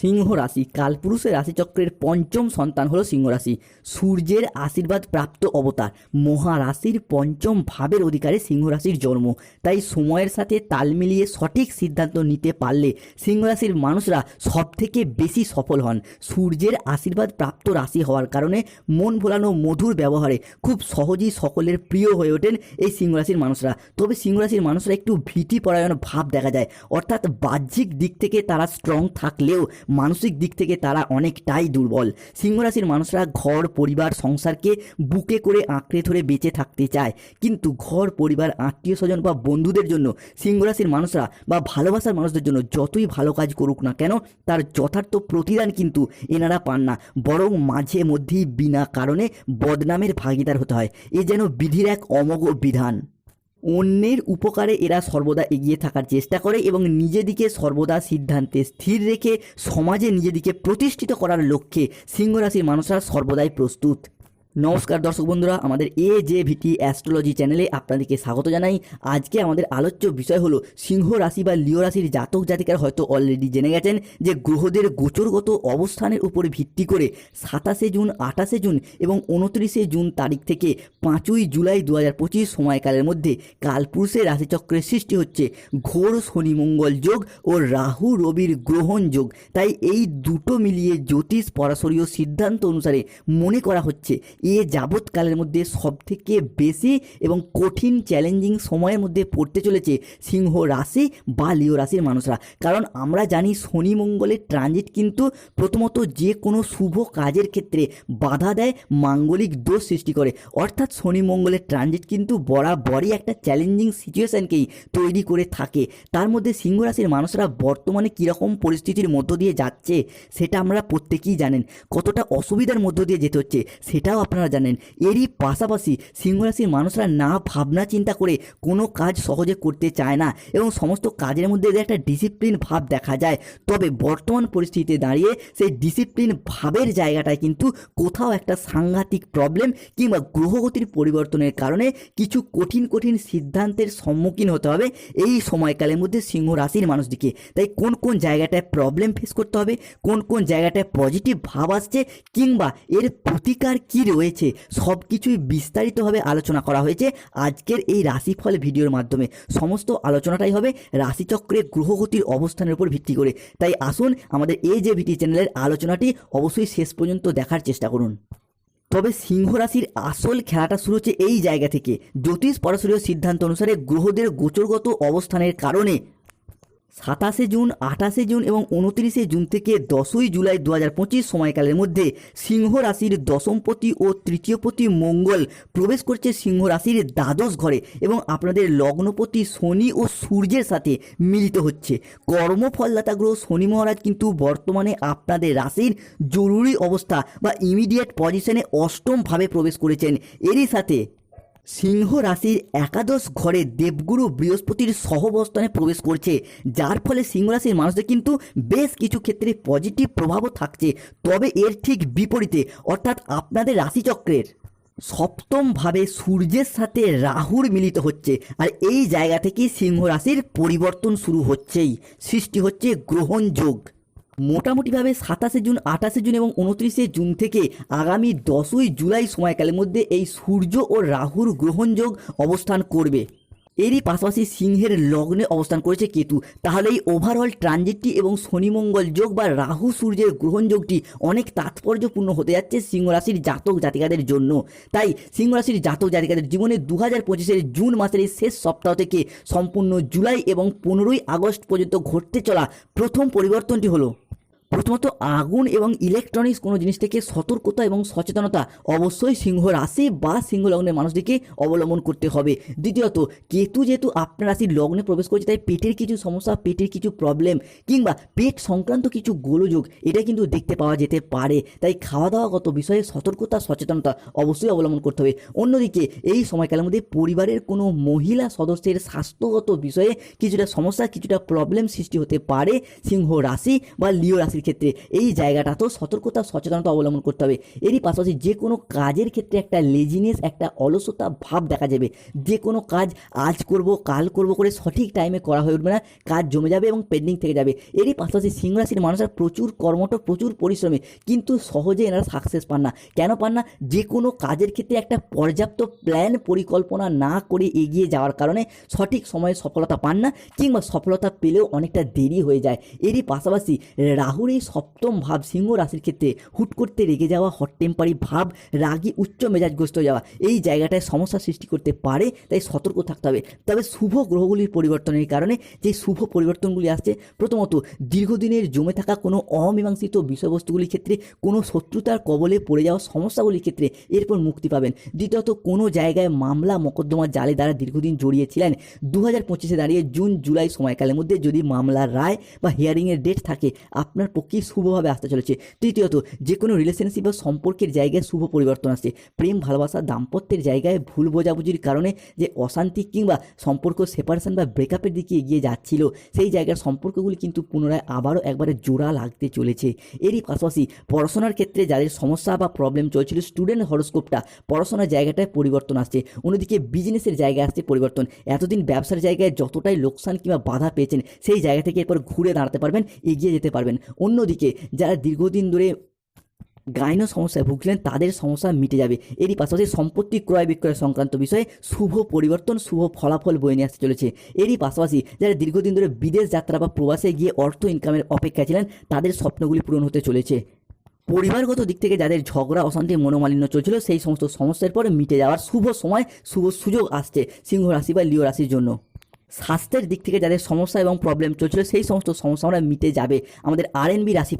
সিংহ রাশি। কালপুরুষের রাশিচক্রের পঞ্চম সন্তান হলো সিংহ রাশি। সূর্যের আশীর্বাদ প্রাপ্ত অবতার। মহারাশির পঞ্চম ভাবের অধিকারে সিংহ রাশির জন্ম। তাই সময়ের সাথে তাল মিলিয়ে সঠিক সিদ্ধান্ত নিতে পারলে সিংহ রাশির মানুষরা সব থেকে বেশি সফল হন। সূর্যের আশীর্বাদ প্রাপ্ত রাশি হওয়ার কারণে মন ভোলানো মধুর ব্যবহারে খুব সহজেই সকলের প্রিয় হয়ে ওঠেন এই সিংহ রাশির মানুষরা। তবে সিংহ রাশির মানুষরা একটু ভীতিপরায়ণ ভাব দেখা যায়। অর্থাৎ বাহ্যিক দিক থেকে তারা স্ট্রং থাকলেও মানসিক দিক থেকে তারা অনেকটাই দুর্বল। সিংহরাশির মানুষরা ঘর, পরিবার, সংসারকে বুকে করে আঁকড়ে ধরে বেঁচে থাকতে চায়। কিন্তু ঘর, পরিবার আত্মীয় স্বজন বা বন্ধুদের জন্য সিংহ রাশির মানুষরা বা ভালোবাসার মানুষদের জন্য যতই ভালো কাজ করুক না কেন, তার যথার্থ প্রতিদান কিন্তু এনারা পান না। বরং মাঝে মধ্যেই বিনা কারণে বদনামের ভাগিদার হতে হয়। এ যেন বিধির এক অমোঘ বিধান। অন্যের উপকারে এরা সর্বদা এগিয়ে থাকার চেষ্টা করে এবং নিজেদিকে সর্বদা সিদ্ধান্তে স্থির রেখে সমাজে নিজেদিকে প্রতিষ্ঠিত করার লক্ষ্যে সিংহ রাশির মানুষরা সর্বদাই প্রস্তুত। নমস্কার দর্শক বন্ধুরা, আমাদের এ জে ভিটি অ্যাস্ট্রোলজি চ্যানেলে আপনাদেরকে স্বাগত জানাই। আজকে আমাদের আলোচ্য বিষয় হলো, সিংহ রাশি বা লিও রাশির জাতক জাতিকার হয়তো অলরেডি জেনে গেছেন যে গ্রহদের গোচরগত অবস্থানের উপর ভিত্তি করে সাতাশে জুন, আঠাশে জুন এবং উনত্রিশে জুন তারিখ থেকে পাঁচই জুলাই দু হাজার পঁচিশ সময়কালের মধ্যে কালপুরুষের রাশিচক্রের সৃষ্টি হচ্ছে। ঘোর শনি মঙ্গল যোগ ও রাহু রবির গ্রহণ যোগ। তাই এই দুটো মিলিয়ে জ্যোতিষ পরাশরীয় সিদ্ধান্ত অনুসারে মনে করা হচ্ছে এ যাবৎকালের মধ্যে সবথেকে বেশি এবং কঠিন চ্যালেঞ্জিং সময়ের মধ্যে পড়তে চলেছে সিংহ রাশি বা লিও রাশির মানুষরা। কারণ আমরা জানি শনি মঙ্গলের ট্রানজিট কিন্তু প্রথমত যে কোনো শুভ কাজের ক্ষেত্রে বাধা দেয়, মাঙ্গলিক দোষ সৃষ্টি করে। অর্থাৎ শনি মঙ্গলের ট্রানজিট কিন্তু বরাবরই একটা চ্যালেঞ্জিং সিচুয়েশনকেই তৈরি করে থাকে। তার মধ্যে সিংহ রাশির মানুষরা বর্তমানে কীরকম পরিস্থিতির মধ্য দিয়ে যাচ্ছে, সেটা আমরা প্রত্যেকেই জানেন। কতটা অসুবিধার মধ্য দিয়ে যেতে হচ্ছে, সেটাও আপনারা জানেন। এরই পাশাপাশি সিংহ রাশির মানুষরা না ভাবনা চিন্তা করে কোনো কাজ সহজে করতে চায় না এবং সমস্ত কাজের মধ্যে একটা ডিসিপ্লিন ভাব দেখা যায়। তবে বর্তমান পরিস্থিতিতে দাঁড়িয়ে সেই ডিসিপ্লিন ভাবের জায়গাটায় কিন্তু কোথাও একটা সাংঘাতিক প্রবলেম কিংবা গ্রহগতির পরিবর্তনের কারণে কিছু কঠিন কঠিন সিদ্ধান্তের সম্মুখীন হতে হবে এই সময়কালের মধ্যে সিংহ রাশির মানুষদিকে তাই কোন কোন জায়গাটায় প্রবলেম ফেস করতে হবে? কোন কোন জায়গাটায় পজিটিভ ভাব আসছে? কিংবা এর প্রতিকার কী রয়েছে? সব কিছুই বিস্তারিতভাবে আলোচনা করা হয়েছে আজকের এই রাশিফল ভিডিওর মাধ্যমে। সমস্ত আলোচনাটাই হবে রাশিচক্রে গ্রহগতির অবস্থানের উপর ভিত্তি করে। তাই আসুন আমাদের এই যে ভিটি চ্যানেলের আলোচনাটি অবশ্যই শেষ পর্যন্ত দেখার চেষ্টা করুন। তবে সিংহ রাশির আসল খেলাটা শুরু হচ্ছে এই জায়গা থেকে। জ্যোতিষ পরাশরীয় সিদ্ধান্ত অনুসারে গ্রহদের গোচরগত অবস্থানের কারণে সাতাশে জুন, আঠাশে জুন এবং উনত্রিশে জুন থেকে দশই জুলাই দু হাজার পঁচিশ সময়কালের মধ্যে সিংহ রাশির দশমপতি ও তৃতীয়পতি মঙ্গল প্রবেশ করছে সিংহ রাশির দ্বাদশ ঘরে এবং আপনাদের লগ্নপতি শনি ও সূর্যের সাথে মিলিত হচ্ছে। কর্মফলদাতা গ্রহ শনি মহারাজ কিন্তু বর্তমানে আপনাদের রাশির জরুরি অবস্থা বা ইমিডিয়েট পজিশনে অষ্টমভাবে প্রবেশ করেছেন। এরই সাথে সিংহ রাশির একাদশ ঘরে দেবগুরু বৃহস্পতির সহবস্থানে প্রবেশ করছে, যার ফলে সিংহ রাশির মানুষদের কিন্তু বেশ কিছু ক্ষেত্রে পজিটিভ প্রভাবও থাকছে। তবে এর ঠিক বিপরীতে, অর্থাৎ আপনাদের রাশিচক্রের সপ্তম ভাবে সূর্যের সাথে রাহুর মিলিত হচ্ছে, আর এই জায়গা থেকেই সিংহ রাশির পরিবর্তন শুরু হচ্ছেই। সৃষ্টি হচ্ছে গ্রহণ যোগ। মোটামুটিভাবে সাতাশে জুন, আঠাশে জুন এবং উনত্রিশে জুন থেকে আগামী দশই জুলাই সময়কালের মধ্যে এই সূর্য ও রাহুর গ্রহণযোগ অবস্থান করবে। এরই পাশাপাশি সিংহের লগ্নে অবস্থান করেছে কেতু। তাহলে এই ওভারঅল ট্রানজিটটি এবং শনিমঙ্গল যোগ বা রাহু সূর্যের গ্রহণযোগটি অনেক তাৎপর্যপূর্ণ হতে যাচ্ছে সিংহরাশির জাতক জাতিকাদের জন্য। তাই সিংহ রাশির জাতক জাতিকাদের জীবনে দু হাজার পঁচিশের জুন মাসের এই শেষ সপ্তাহ থেকে সম্পূর্ণ জুলাই এবং পনেরোই আগস্ট পর্যন্ত ঘটতে চলা প্রথম পরিবর্তনটি হলো প্রথমত আগুন এবং ইলেকট্রনিক্স কোনো জিনিস থেকে সতর্কতা এবং সচেতনতা অবশ্যই সিংহ রাশি বা সিংহ লগ্নের মানুষদেরকে অবলম্বন করতে হবে। দ্বিতীয়ত, কেতু যেহেতু আপনার রাশির লগ্নে প্রবেশ করছে, তাই পেটের কিছু সমস্যা, পেটের কিছু প্রবলেম কিংবা পেট সংক্রান্ত কিছু গোলযোগ, এটা কিন্তু দেখতে পাওয়া যেতে পারে। তাই খাওয়া দাওয়াগত বিষয়ে সতর্কতা, সচেতনতা অবশ্যই অবলম্বন করতে হবে। অন্যদিকে, এই সময়কালের মধ্যে পরিবারের কোনো মহিলা সদস্যের স্বাস্থ্যগত বিষয়ে কিছুটা সমস্যা, কিছুটা প্রবলেম সৃষ্টি হতে পারে। সিংহ রাশি বা লিও রাশি রাশির ক্ষেত্রে এই জায়গাটাতেও সতর্কতা সচেতনতা অবলম্বন করতে হবে। এরই পাশাপাশি যে কোনো কাজের ক্ষেত্রে একটা লেজিনেস একটা অলসতা ভাব দেখা যাবে। যে কোনো কাজ আজ করব, কাল করব করে সঠিক টাইমে করা হয়ে উঠবে না, কাজ জমে যাবে এবং পেন্ডিং থেকে যাবে। এরই পাশাপাশি সিংহ রাশির মানুষের প্রচুর কর্মঠ, প্রচুর পরিশ্রমী, কিন্তু সহজে এনারা সাকসেস পান না। কেন পান না? যে কোনো কাজের ক্ষেত্রে একটা পর্যাপ্ত প্ল্যান পরিকল্পনা না করে এগিয়ে যাওয়ার কারণে সঠিক সময়ে সফলতা পান না, কিংবা সফলতা পেলেও অনেকটা দেরি হয়ে যায়। এরই পাশাপাশি রাহুর এই সপ্তম ভাব সিংহ রাশির ক্ষেত্রে হুট করতে রেগে যাওয়া হট টেম্পারি ভাব, রাগী, উচ্চ মেজাজগ্রস্ত যাওয়া, এই জায়গাটায় সমস্যা সৃষ্টি করতে পারে, তাই সতর্ক থাকতে হবে। তবে শুভ গ্রহগুলির পরিবর্তনের কারণে যে শুভ পরিবর্তনগুলি আসছে, প্রথমত দীর্ঘদিনের জমে থাকা কোনো অমীমাংসিত বিষয়বস্তুগুলির ক্ষেত্রে কোনো শত্রুতার কবলে পড়ে যাওয়া সমস্যাগুলির ক্ষেত্রে এরপর মুক্তি পাবেন। দ্বিতীয়ত, কোনো জায়গায় মামলা মোকদ্দমা জালে দ্বারা দীর্ঘদিন জড়িয়েছিলেন। দু হাজার পঁচিশে দাঁড়িয়ে জুন, জুলাই সময়কালের মধ্যে যদি মামলার রায় বা হিয়ারিংয়ের ডেট থাকে, আপনার পক্ষেই শুভভাবে আসতে চলেছে। তৃতীয়ত যে কোনো রিলেশনশিপ বা সম্পর্কের জায়গায় শুভ পরিবর্তন আসছে। প্রেম, ভালোবাসা, দাম্পত্যের জায়গায় ভুল বোঝাবুঝির কারণে যে অশান্তি কিংবা সম্পর্ক সেপারেশন বা ব্রেকআপের দিকে এগিয়ে যাচ্ছিল, সেই জায়গার সম্পর্কগুলি কিন্তু পুনরায় আবারও একবারে জোড়া লাগতে চলেছে। এরই পাশাপাশি পড়াশোনার ক্ষেত্রে যাদের সমস্যা বা প্রবলেম চলছিল স্টুডেন্ট হরস্কোপটা পড়াশোনার জায়গাটায় পরিবর্তন আসছে। অন্যদিকে বিজনেসের জায়গায় আসছে পরিবর্তন। এতদিন ব্যবসার জায়গায় যতটাই লোকসান কিংবা বাধা পেয়েছেন, সেই জায়গা থেকে এরপর ঘুরে দাঁড়াতে পারবেন, এগিয়ে যেতে পারবেন। অন্যদিকে যারা দীর্ঘদিন ধরে গাইন সমস্যায় ভুগছিলেন, তাদের সমস্যা মিটে যাবে। এরই পাশাপাশি সম্পত্তি ক্রয় বিক্রয় সংক্রান্ত বিষয়ে শুভ পরিবর্তন, শুভ ফলাফল বয়ে নিয়ে আসতে চলেছে। এরই পাশাপাশি যারা দীর্ঘদিন ধরে বিদেশ যাত্রা বা প্রবাসে গিয়ে অর্থ ইনকামের অপেক্ষায় ছিলেন, তাদের স্বপ্নগুলি পূরণ হতে চলেছে। পরিবারগত দিক থেকে যাদের ঝগড়া, অশান্তি, মনোমালিন্য চলছিল, সেই সমস্ত সমস্যার পরে মিটে যাওয়ার শুভ সময়, শুভ সুযোগ আসছে সিংহ রাশি বা লিও রাশির জন্য। স্বাস্থ্যের দিক থেকে যাদের সমস্যা এবং প্রবলেম চলছিল, সেই সমস্ত সমস্যা আমরা মিটে যাবে। আমাদের আর এন বি রাশি